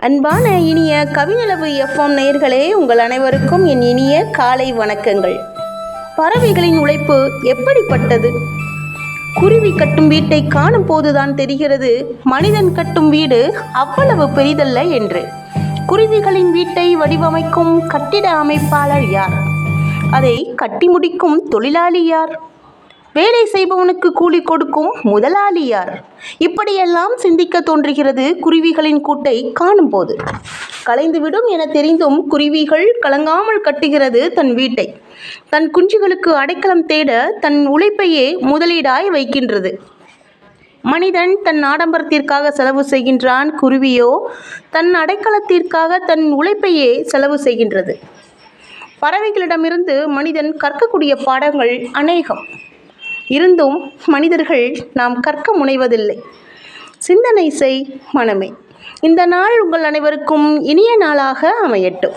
அன்பான இனிய கவிநிலவு எஃப்எம் நேயர்களே உங்கள் அனைவருக்கும் என் இனிய காலை வணக்கங்கள். பறவைகளின் உழைப்பு எப்படிப்பட்டது? குருவி கட்டும் வீட்டை காணும் போதுதான் தெரிகிறது. மனிதன் கட்டும் வீடு அவ்வளவு பெரிதல்ல என்று. குருவிகளின் வீட்டை வடிவமைக்கும் கட்டிட அமைப்பாளர் யார்? அதை கட்டி முடிக்கும் தொழிலாளி யார்? வேலை செய்பவனுக்கு கூலி கொடுக்கும் முதலாளியார் இப்படியெல்லாம் சிந்திக்க தோன்றுகிறது குருவிகளின் கூட்டை காணும்போது. கலைந்துவிடும் என தெரிந்தும் குருவிகள் கலங்காமல் கட்டுகிறது தன் வீட்டை. தன் குஞ்சுகளுக்கு அடைக்கலம் தேட தன் உழைப்பையே முதலீடாய் வைக்கின்றது. மனிதன் தன் ஆடம்பரத்திற்காக செலவு செய்கின்றான் குருவியோ தன் அடைக்கலத்திற்காக தன் உழைப்பையே செலவு செய்கின்றது. பறவைகளிடமிருந்து மனிதன் கற்கக்கூடிய பாடங்கள் அநேகம். இருந்தும் மனிதர்கள் நாம் கற்க முனைவதில்லை. சிந்தனை செய் மனமே. இந்த நாள் உங்கள் அனைவருக்கும் இனிய நாளாக அமையட்டும்.